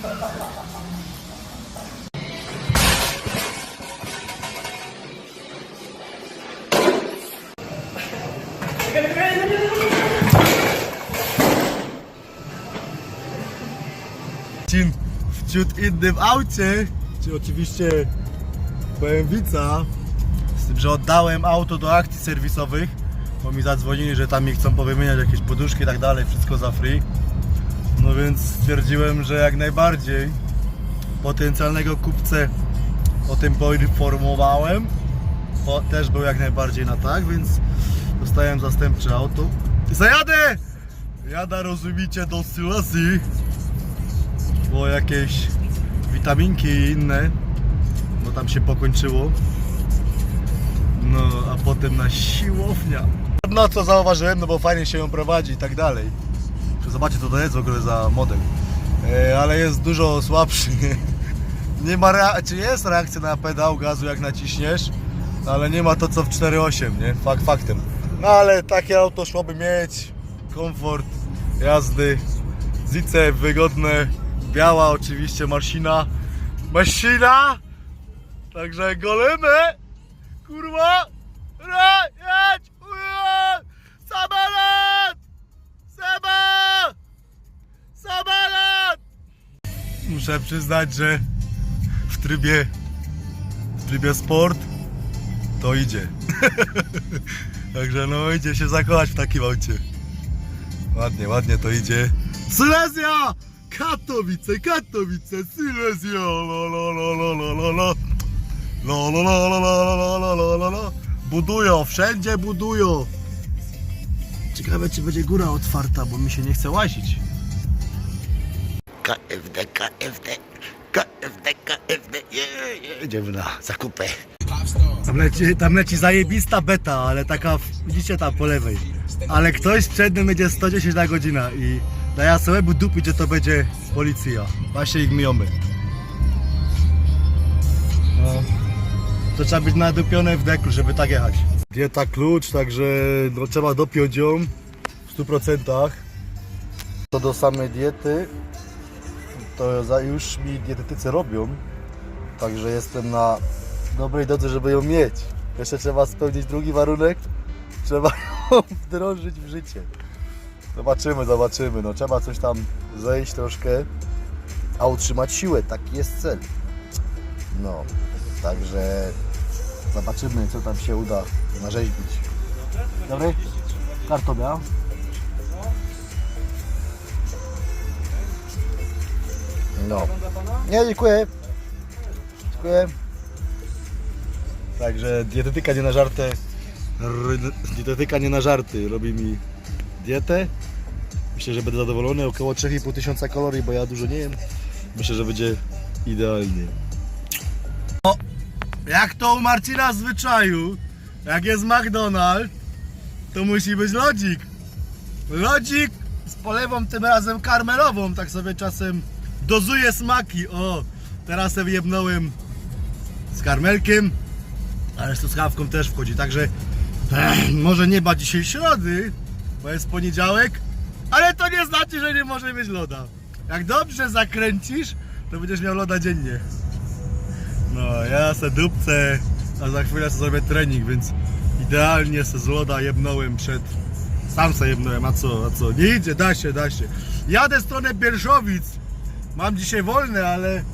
Cin w ciut innym aucie, czy oczywiście BMW-ca, z tym, że oddałem auto do akcji serwisowych, bo mi zadzwonili, że tam mi chcą powymieniać jakieś poduszki i tak dalej, wszystko za free. No więc stwierdziłem, że jak najbardziej potencjalnego kupcę o tym poinformowałem. Bo też był jak najbardziej na tak, więc dostałem zastępcze auto. Zajadę! Jada rozumicie do Silesii bo jakieś witaminki i inne, bo tam się pokończyło. No, a potem na siłownia. No co zauważyłem, no bo fajnie się ją prowadzi i tak dalej. Zobaczcie co to jest w ogóle za model. E, ale jest dużo słabszy. Nie ma czy jest reakcja na pedał gazu jak naciśniesz, ale nie ma to co w 4.8, nie? Fakt faktem. No ale takie auto szłoby mieć, komfort jazdy, zice wygodne, biała oczywiście maszyna, maszyna, także golemy, kurwa, jedź, Muszę przyznać, że w trybie, w trybie sport to idzie. Także no idzie się zakochać w takim aucie. Ładnie, ładnie to idzie. Silesia! Katowice, Katowice, Silesia! La. Budują, wszędzie budują. Ciekawe czy będzie góra otwarta, bo mi się nie chce łazić. KFD, KFD, KFD, KFD, je, jedziemy na zakupy. Tam leci, tam leci zajebista beta, ale taka, widzicie tam po lewej. Ale ktoś przed nim będzie 110 na godzinę i daje sobie dupy, gdzie to będzie policja. Właśnie ich myjemy. No, to trzeba być nadupione w deku, żeby tak jechać. Dieta klucz, także no, trzeba dopiąć ją w 100%. Co do samej diety, to już mi dietetycy robią. Także jestem na dobrej drodze, żeby ją mieć. Jeszcze trzeba spełnić drugi warunek. Trzeba ją wdrożyć w życie. Zobaczymy, zobaczymy. No, trzeba coś tam zejść troszkę, a utrzymać siłę. Taki jest cel. No, także zobaczymy, co tam się uda narzeźbić. Dobry? Kartą No. Nie, dziękuję. Dziękuję. Także dietetyka nie na żarty. Dietetyka nie na żarty robi mi dietę. Myślę, że będę zadowolony. Około 3,5 tysiąca kalorii, bo ja dużo nie jem. Myślę, że będzie idealnie. O, jak to u Marcina w zwyczaju, jak jest McDonald's, to musi być lodzik. Lodzik z polewą tym razem karmelową, tak sobie czasem dozuję smaki. O, teraz sobie jebnąłem z karmelkiem, ale z truskawką też wchodzi, także może nie ma dzisiaj środy, bo jest poniedziałek, ale to nie znaczy, że nie może mieć loda. Jak dobrze zakręcisz, to będziesz miał loda dziennie. No, ja se dupcę, a za chwilę sobie zrobię trening, więc idealnie se z loda jebnąłem przed... Sam se jebnąłem, a co, a co? Nie idzie, da się, da się. Jadę w stronę Pierszowic. Mam dzisiaj wolne, ale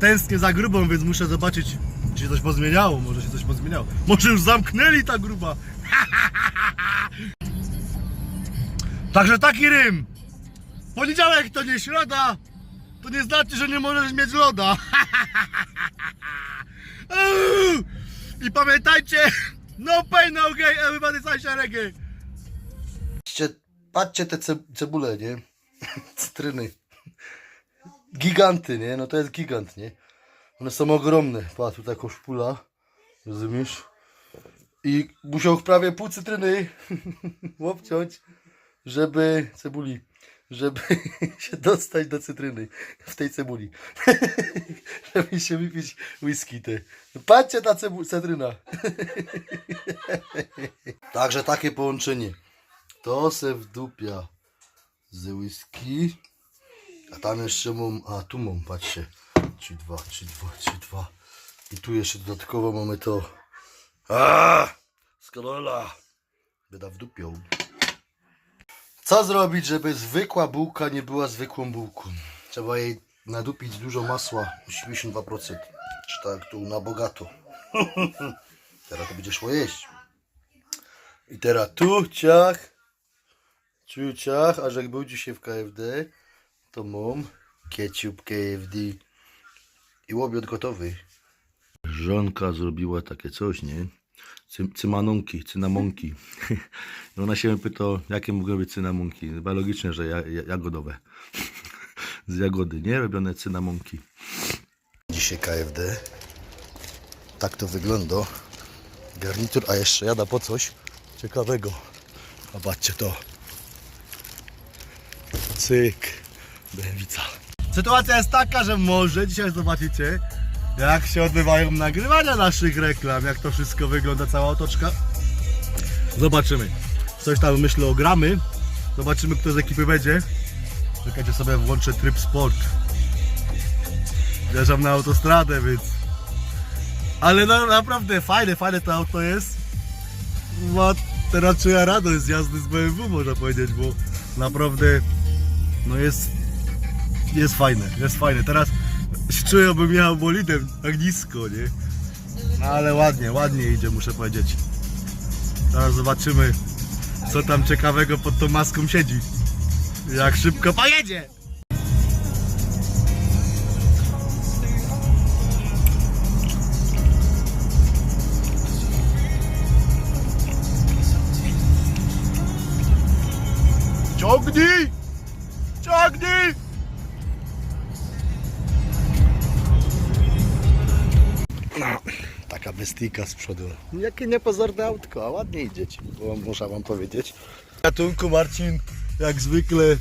tęsknię za grubą, więc muszę zobaczyć, czy się coś pozmieniało. Może się coś pozmieniało. Może już zamknęli ta gruba. Także taki rym. Poniedziałek to nie środa, to nie znaczy, że nie możesz mieć loda. I pamiętajcie, no pain, no gain, everybody say reggae. Patrzcie, patrzcie te ce- cebule, nie? Cytryny. Giganty, nie? No to jest gigant, nie? One są ogromne. Patrz, tutaj koszpula. Rozumiesz? I musiał prawie pół cytryny obciąć, żeby cebuli, żeby się dostać do cytryny w tej cebuli. żeby się wypić whisky te. Patrzcie ta cytryna. Także takie połączenie. To se wdupia z whisky A tam jeszcze mam, a tu mam, patrzcie. 3, 2, 3, 2, 3, 2. I tu jeszcze dodatkowo mamy to. A, skorola. Bieda w dupią. Co zrobić, żeby zwykła bułka nie była zwykłą bułką? Trzeba jej nadupić dużo masła, 82%. Czy tak tu na bogato. teraz to będzie szło jeść. I teraz tu ciach, tu ciach, a że jak był dzisiaj w KFD, to mam ketchup KFD i łobiot gotowy. Żonka zrobiła takie coś, nie? Cy, cymanonki, cynamonki. I ona się pyta, jakie mogą być cynamonki. Chyba logiczne, że ja, ja, jagodowe. Z jagody, nie? Robione cynamonki. Dzisiaj KFD. Tak to wygląda. Garnitur, a jeszcze jada po coś ciekawego. Zobaczcie to. Cyk. Bębica. Sytuacja jest taka, że może dzisiaj zobaczycie, jak się odbywają nagrywania naszych reklam, jak to wszystko wygląda, cała otoczka. Zobaczymy. Coś tam myślę o gramy. Zobaczymy, kto z ekipy będzie. Czekajcie sobie, włączę tryb sport. Wjeżdżam na autostradę, więc... Ale no, naprawdę fajne, fajne to auto jest. Ma teraz czuję radość z jazdy z BMW, można powiedzieć, bo naprawdę no jest jest fajne, jest fajne. Teraz się czuję, jakbym jechał bolidem tak nisko, nie? No ale ładnie, ładnie idzie, muszę powiedzieć. Teraz zobaczymy, co tam ciekawego pod tą maską siedzi. Jak szybko pojedzie! Ciągnij! Ciągnij! Taka bestyjka z przodu. Jakie niepozorne autko, a ładnie idziecie, bo muszę wam powiedzieć. Ratunku Marcin, jak zwykle,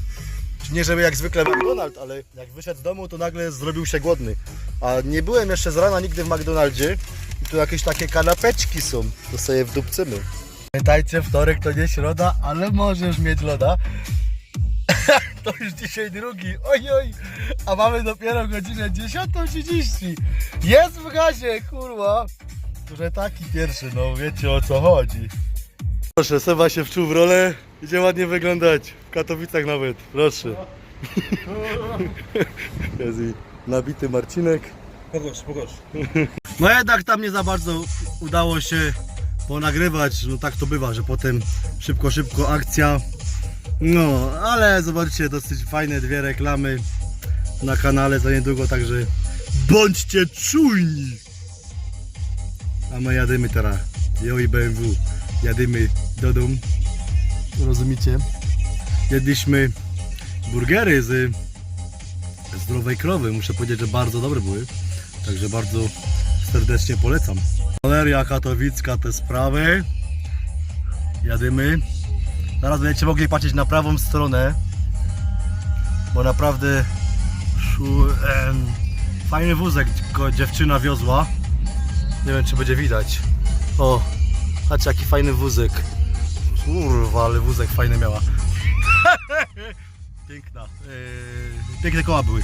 nie żeby jak zwykle McDonald, ale jak wyszedł z domu, to nagle zrobił się głodny. A nie byłem jeszcze z rana nigdy w McDonaldzie i tu jakieś takie kanapeczki są, to sobie wdupcymy. Pamiętajcie, wtorek to nie środa, ale możesz mieć loda. To już dzisiaj drugi. Oj, oj. A mamy dopiero godzinę 10.30. Jest w gazie, kurwa. Że taki pierwszy, no wiecie o co chodzi. Proszę, Seba się wczuł w rolę. Idzie ładnie wyglądać. W Katowicach nawet. Proszę. Jest i nabity Marcinek. Pogosz, pogosz. No jednak tam nie za bardzo udało się ponagrywać, no tak to bywa, że potem szybko, szybko akcja. No, ale zobaczcie, dosyć fajne dwie reklamy na kanale za niedługo, także bądźcie czujni! A my jadymy teraz, jo i BMW, jadymy do domu, rozumiecie? Jedliśmy burgery z zdrowej krowy, muszę powiedzieć, że bardzo dobre były. Także bardzo serdecznie polecam. Galeria Katowicka te sprawy. Jadymy. Zaraz będziecie mogli patrzeć na prawą stronę. Bo naprawdę szu, em, fajny wózek dziewczyna wiozła. Nie wiem czy będzie widać. O, patrzcie jaki fajny wózek. Kurwa, ale wózek fajny miała. Piękna. Yy, piękne koła były.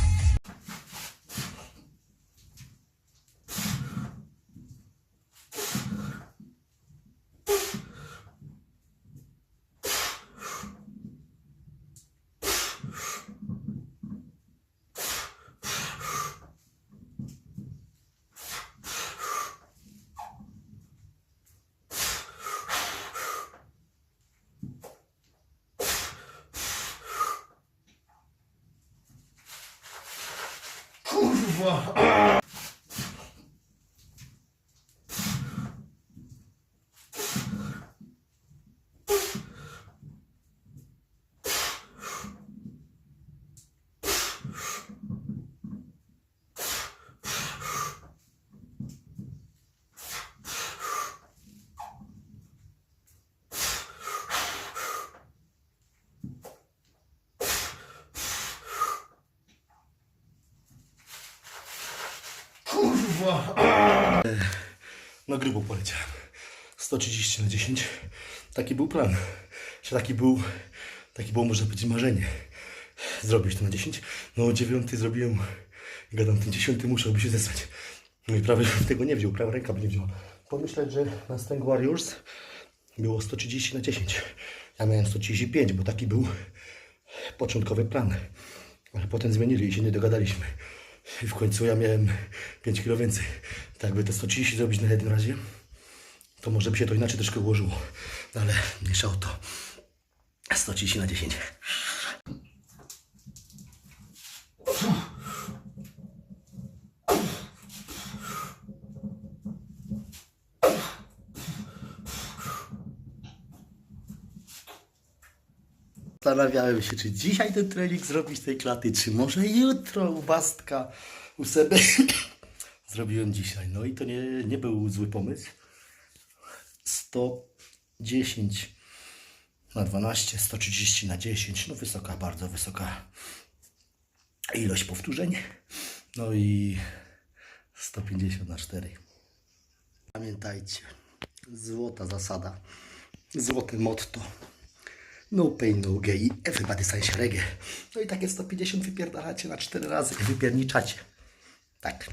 pouvoir No grubo poleciałem. 130 na 10. Taki był plan. Czy taki był, taki było może być marzenie. zrobić to na 10. No o 9 zrobiłem, gadam, ten 10 musiałby się zesłać. No i prawie tego nie wziął, prawa ręka by nie wzięła. Pomyśleć, że na Stang Warriors było 130 na 10. Ja miałem 135, bo taki był początkowy plan. Ale potem zmienili i się nie dogadaliśmy. I w końcu ja miałem 5 kg więcej. Tak by te 130 zrobić na jednym razie, to może by się to inaczej troszkę ułożyło. Ale mniejsza o to. 130 na 10. Zastanawiałem się, czy dzisiaj ten trening zrobić tej klaty, czy może jutro u Bastka, u Seby. Zrobiłem dzisiaj. No i to nie, nie był zły pomysł. 110 na 12, 130 na 10. No wysoka, bardzo wysoka ilość powtórzeń. No i 150 na 4. Pamiętajcie, złota zasada, złote motto. No pain, no gain, everybody signs reggae. No i takie 150 wypierdalacie na 4 razy i wypierniczacie. Tak.